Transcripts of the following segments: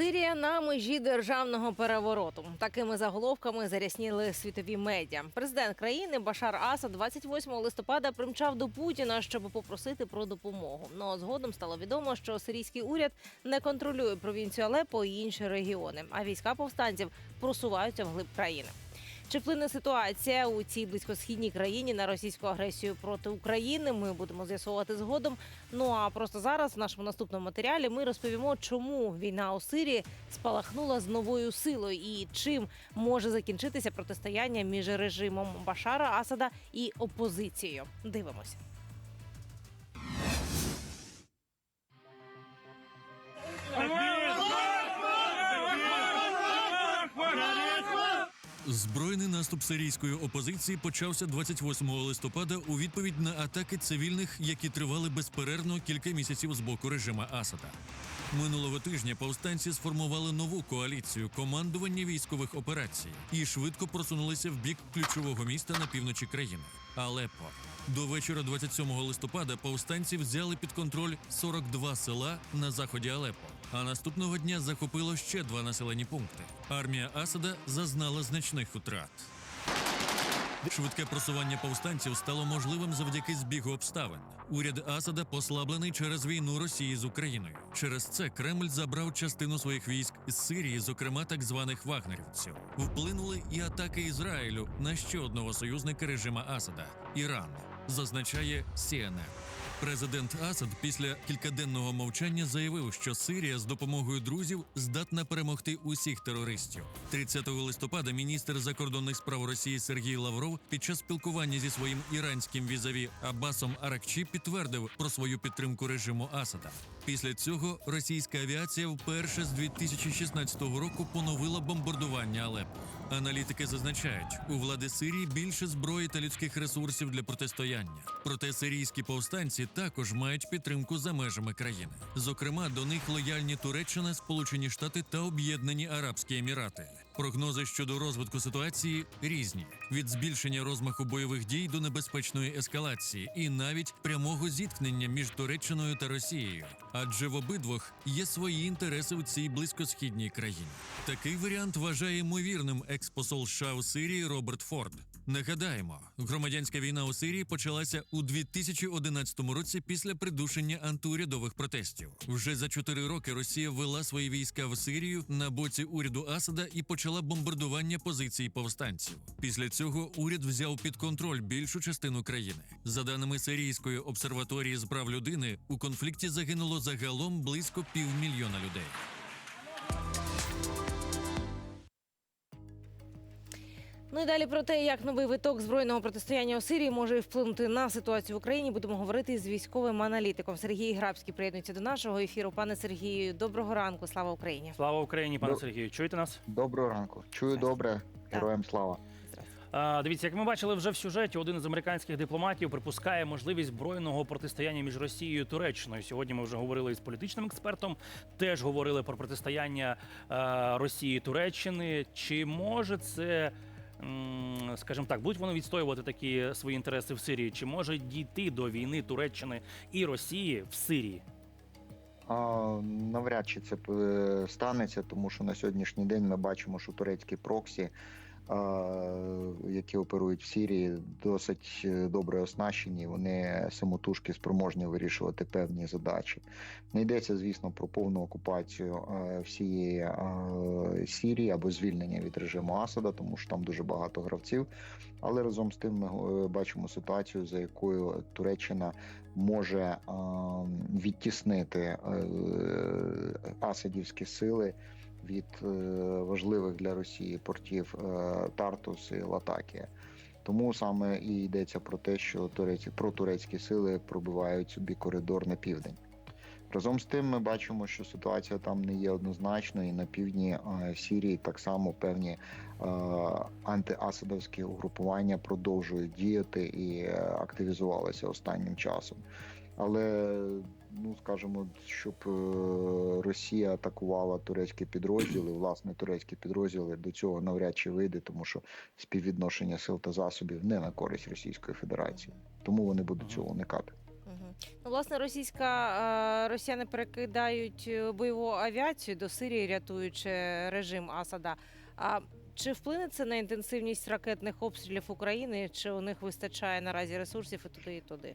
Сирія на межі державного перевороту. Такими заголовками зарясніли світові медіа. Президент країни Башар Асад 28 листопада примчав до Путіна, щоб попросити про допомогу. Ну згодом стало відомо, що сирійський уряд не контролює провінцію Алепо і інші регіони, а війська повстанців просуваються вглиб країни. Чи вплине ситуація у цій близькосхідній країні на російську агресію проти України? Ми будемо з'ясовувати згодом. Ну а просто зараз в нашому наступному матеріалі ми розповімо, чому війна у Сирії спалахнула з новою силою і чим може закінчитися протистояння між режимом Башара Асада і опозицією. Дивимося. Збройний наступ сирійської опозиції почався 28 листопада у відповідь на атаки цивільних, які тривали безперервно кілька місяців з боку режима Асада. Минулого тижня повстанці сформували нову коаліцію командування військових операцій і швидко просунулися в бік ключового міста на півночі країни Алеппо. До вечора 27 листопада повстанці взяли під контроль 42 села на заході Алеппо, а наступного дня захопило ще два населені пункти. Армія Асада зазнала значних втрат. Швидке просування повстанців стало можливим завдяки збігу обставин. Уряд Асада послаблений через війну Росії з Україною. Через це Кремль забрав частину своїх військ з Сирії, зокрема так званих вагнерівців. Вплинули і атаки Ізраїлю на ще одного союзника режима Асада Іран. Зазначає CNN. Президент Асад після кількаденного мовчання заявив, що Сирія з допомогою друзів здатна перемогти усіх терористів. 30 листопада міністр закордонних справ Росії Сергій Лавров під час спілкування зі своїм іранським візаві Аббасом Аракчі підтвердив про свою підтримку режиму Асада. Після цього російська авіація вперше з 2016 року поновила бомбардування Алеппо. Аналітики зазначають, у влади Сирії більше зброї та людських ресурсів для протистояння. Проте сирійські повстанці також мають підтримку за межами країни. Зокрема, до них лояльні Туреччина, Сполучені Штати та Об'єднані Арабські Емірати. Прогнози щодо розвитку ситуації різні: від збільшення розмаху бойових дій до небезпечної ескалації, і навіть прямого зіткнення між Туреччиною та Росією. Адже в обидвох є свої інтереси в цій близькосхідній країні. Такий варіант вважає ймовірним експосол США у Сирії Роберт Форд. Нагадаємо, громадянська війна у Сирії почалася у 2011 році після придушення антиурядових протестів. Вже за чотири роки Росія ввела свої війська в Сирію на боці уряду Асада і почала бомбардування позицій повстанців. Після цього уряд взяв під контроль більшу частину країни. За даними Сирійської обсерваторії з прав людини, у конфлікті загинуло загалом близько півмільйона людей. Ну і далі про те, як новий виток збройного протистояння у Сирії може вплинути на ситуацію в Україні. Будемо говорити з військовим аналітиком Сергій Грабський. Приєднується до нашого ефіру. Пане Сергію, доброго ранку. Слава Україні. Слава Україні, пане До- Сергію. Чуєте нас? Доброго ранку. Чую добре. Героям слава. А, дивіться, як ми бачили вже в сюжеті, один із американських дипломатів припускає можливість збройного протистояння між Росією і Туреччиною. Сьогодні ми вже говорили з політичним експертом. Теж говорили про протистояння а, Росії і Туреччини. Чи може це? Скажімо так, будуть вони відстоювати такі свої інтереси в Сирії? Чи може дійти до війни Туреччини і Росії в Сирії? А, навряд чи це е, станеться, тому що на сьогоднішній день ми бачимо, що турецькі проксі, які оперують в Сирії, досить е, добре оснащені. Вони самотужки спроможні вирішувати певні задачі. Не йдеться, звісно, про повну окупацію е, всієї е, Сирії або звільнення від режиму Асада, тому що там дуже багато гравців. Але разом з тим ми бачимо ситуацію, за якою Туреччина може е, відтіснити асадівські сили від е, важливих для Росії портів е, Тартус і Латакія. Тому саме і йдеться про те, що турецькі сили пробивають собі коридор на південь. Разом з тим, ми бачимо, що ситуація там не є однозначною, і на півдні е, Сірії так само певні антиасадовські угрупування продовжують діяти і активізувалися останнім часом. Але ну скажімо, щоб е, Росія атакувала турецькі підрозділи, власне, турецькі підрозділи до цього навряд чи вийде, тому що співвідношення сил та засобів не на користь Російської Федерації, тому вони будуть цього уникати. Ну, власне, російська е, росіяни перекидають е, бойову авіацію до Сирії, рятуючи режим Асада. А чи вплине це на інтенсивність ракетних обстрілів України? Чи у них вистачає наразі ресурсів і туди, і туди?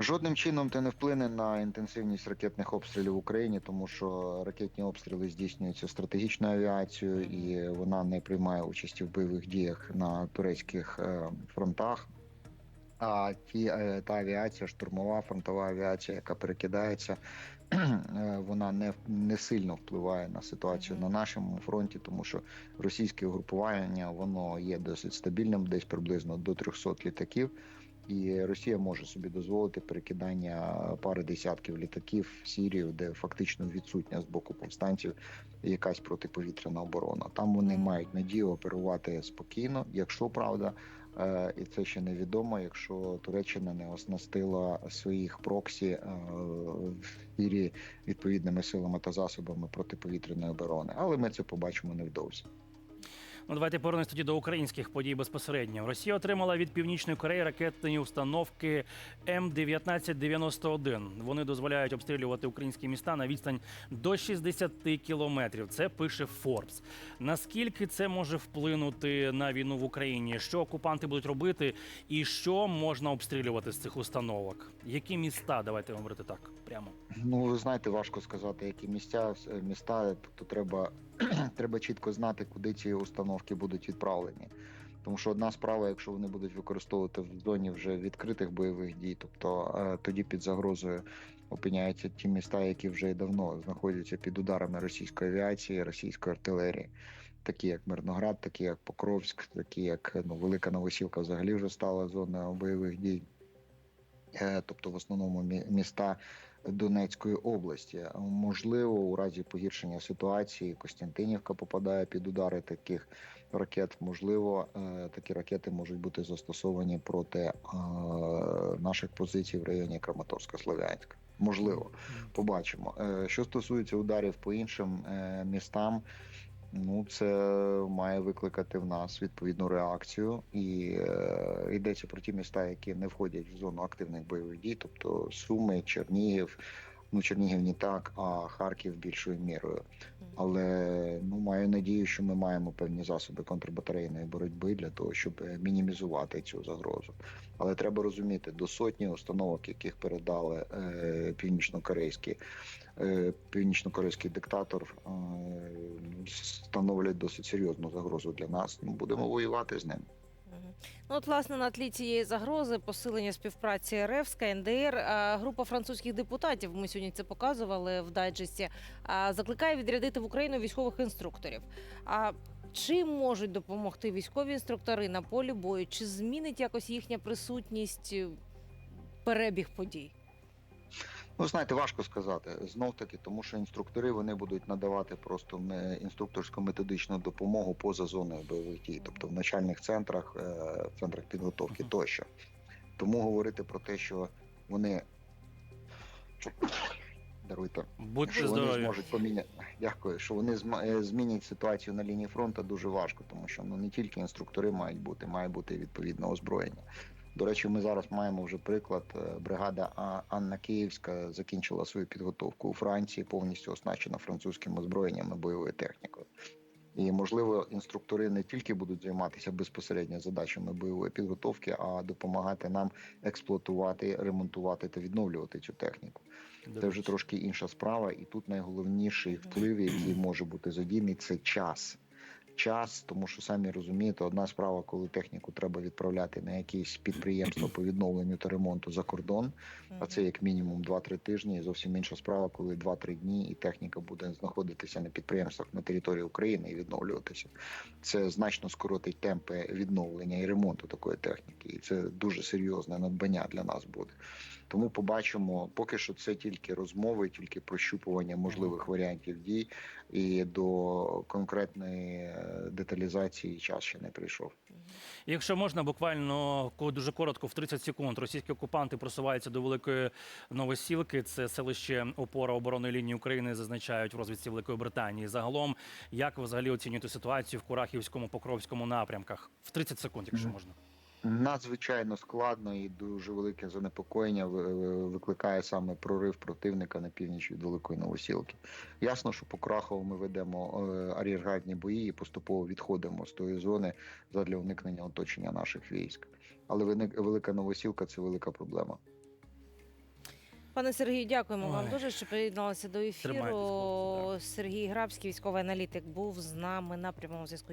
Жодним чином це не вплине на інтенсивність ракетних обстрілів в Україні, тому що ракетні обстріли здійснюються стратегічною авіацією, і вона не приймає участі в бойових діях на турецьких е, фронтах. А ті е, та авіація, штурмова фронтова авіація, яка перекидається, е, вона не не сильно впливає на ситуацію на нашому фронті, тому що російське угрупування воно є досить стабільним, десь приблизно до 300 літаків. І Росія може собі дозволити перекидання пари десятків літаків в Сірію, де фактично відсутня з боку повстанців якась протиповітряна оборона. Там вони мають надію оперувати спокійно, якщо правда, е, і це ще невідомо, якщо Туреччина не оснастила своїх проксі е, в Сирії відповідними силами та засобами протиповітряної оборони. Але ми це побачимо невдовзі. Ну, давайте повернемось тоді до українських подій безпосередньо. Росія отримала від Північної Кореї ракетні установки М1991. Вони дозволяють обстрілювати українські міста на відстань до 60 кілометрів. Це пише Форбс. Наскільки це може вплинути на війну в Україні? Що окупанти будуть робити, і що можна обстрілювати з цих установок? Які міста? Давайте говорити так прямо. Ну, ви знаєте, важко сказати, які місця міста. Тобто треба, треба чітко знати, куди ці установки будуть відправлені. Тому що одна справа, якщо вони будуть використовувати в зоні вже відкритих бойових дій, тобто е, тоді під загрозою опиняються ті міста, які вже й давно знаходяться під ударами російської авіації, російської артилерії, такі як Мирноград, такі як Покровськ, такі як ну, Велика Новосілка взагалі вже стала зоною бойових дій. Е, Тобто, в основному міста Донецької області. Можливо, у разі погіршення ситуації Костянтинівка попадає під удари таких ракет. Можливо, е, такі ракети можуть бути застосовані проти е, наших позицій в районі Краматорська Слов'янська. Можливо, побачимо. Е, Що стосується ударів по іншим містам. Ну, це має викликати в нас відповідну реакцію, і е, йдеться про ті міста, які не входять в зону активних бойових дій, тобто Суми, Чернігів. Ну, Чернігів не так, а Харків більшою мірою. Але ну маю надію, що ми маємо певні засоби контрбатарейної боротьби для того, щоб е, мінімізувати цю загрозу. Але треба розуміти, до сотні установок, яких передали е, північнокорейські е, північнокорейський диктатор, е, становлять досить серйозну загрозу для нас. Ну, будемо воювати з ним. Ну, от, власне, на тлі цієї загрози посилення співпраці РФ з КНДР. Група французьких депутатів, ми сьогодні це показували в дайджесті, закликає відрядити в Україну військових інструкторів. А чим можуть допомогти військові інструктори на полі бою? Чи змінить якось їхня присутність е, перебіг подій? Ну, знаєте, важко сказати знов таки, тому що інструктори вони будуть надавати просто інструкторську методичну допомогу поза зоною бойових дій, тобто в начальних центрах, е, в центрах підготовки тощо. Тому говорити про те, що вони даруйте, Будьте що вони зможуть поміняти. Дякую, що вони е, змінять ситуацію на лінії фронту дуже важко, тому що ну не тільки інструктори мають бути, має бути відповідне озброєння. До речі, ми зараз маємо вже приклад. е, Бригада Анна Київська закінчила свою підготовку у Франції, повністю оснащена французьким озброєнням і бойовою технікою. І можливо, інструктори не тільки будуть займатися безпосередньо задачами бойової підготовки, а допомагати нам експлуатувати, ремонтувати та відновлювати цю техніку. Це вже трошки інша справа, і тут найголовніший вплив, який може бути задійний, це час. Час, тому що самі розумієте, одна справа, коли техніку треба відправляти на якісь підприємства по відновленню та ремонту за кордон, а це як мінімум 2-3 тижні. І зовсім інша справа, коли 2-3 дні і техніка буде знаходитися на підприємствах на території України і відновлюватися. Це значно скоротить темпи відновлення і ремонту такої техніки, і це дуже серйозне надбання для нас буде. Тому побачимо, поки що це тільки розмови, тільки прощупування можливих варіантів дій, і до конкретної деталізації час ще не прийшов. Якщо можна, буквально дуже коротко, в 30 секунд, російські окупанти просуваються до Великої Новосілки. Це селище опора оборонної лінії України, зазначають в розвідці Великої Британії. Загалом, як ви взагалі оцінюєте ситуацію в Курахівському Покровському напрямках? В 30 секунд, якщо можна. Надзвичайно складно і дуже велике занепокоєння ви- ви- викликає саме прорив противника на північ від Великої Новосілки. Ясно, що по Крахову ми ведемо е, ар'єргардні бої і поступово відходимо з тої зони задля уникнення оточення наших військ. Але Велика Новосілка це велика проблема. Пане Сергію, дякуємо вам дуже, що приєдналися до ефіру. Сергій Грабський, військовий аналітик, був з нами на прямому зв'язку.